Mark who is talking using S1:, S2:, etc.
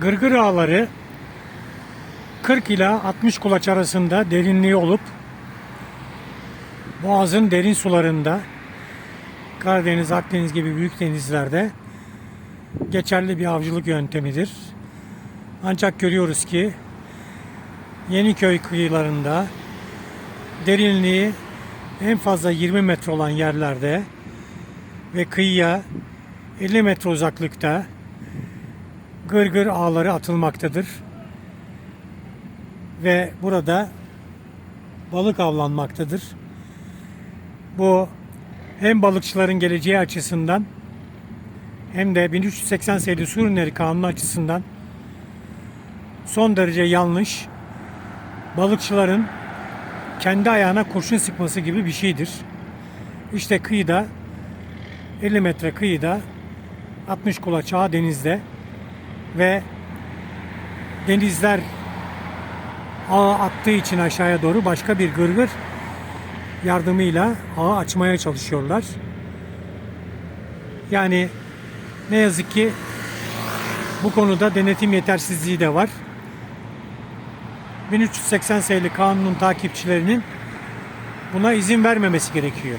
S1: Gırgır ağları 40 ila 60 kulaç arasında derinliği olup Boğaz'ın derin sularında Karadeniz, Akdeniz gibi büyük denizlerde geçerli bir avcılık yöntemidir. Ancak görüyoruz ki Yeniköy kıyılarında derinliği en fazla 20 metre olan yerlerde ve kıyıya 50 metre uzaklıkta gırgır ağları atılmaktadır. Ve burada balık avlanmaktadır. Bu hem balıkçıların geleceği açısından hem de 1380 sayılı su ürünleri kanunu açısından son derece yanlış. Balıkçıların kendi ayağına kurşun sıkması gibi bir şeydir. İşte kıyıda 50 metre kıyıda 60 kulaç ağ denizde ve denizler ağı attığı için aşağıya doğru başka bir gırgır yardımıyla ağı açmaya çalışıyorlar. Yani ne yazık ki bu konuda denetim yetersizliği de var. 1380 sayılı kanunun takipçilerinin buna izin vermemesi gerekiyor.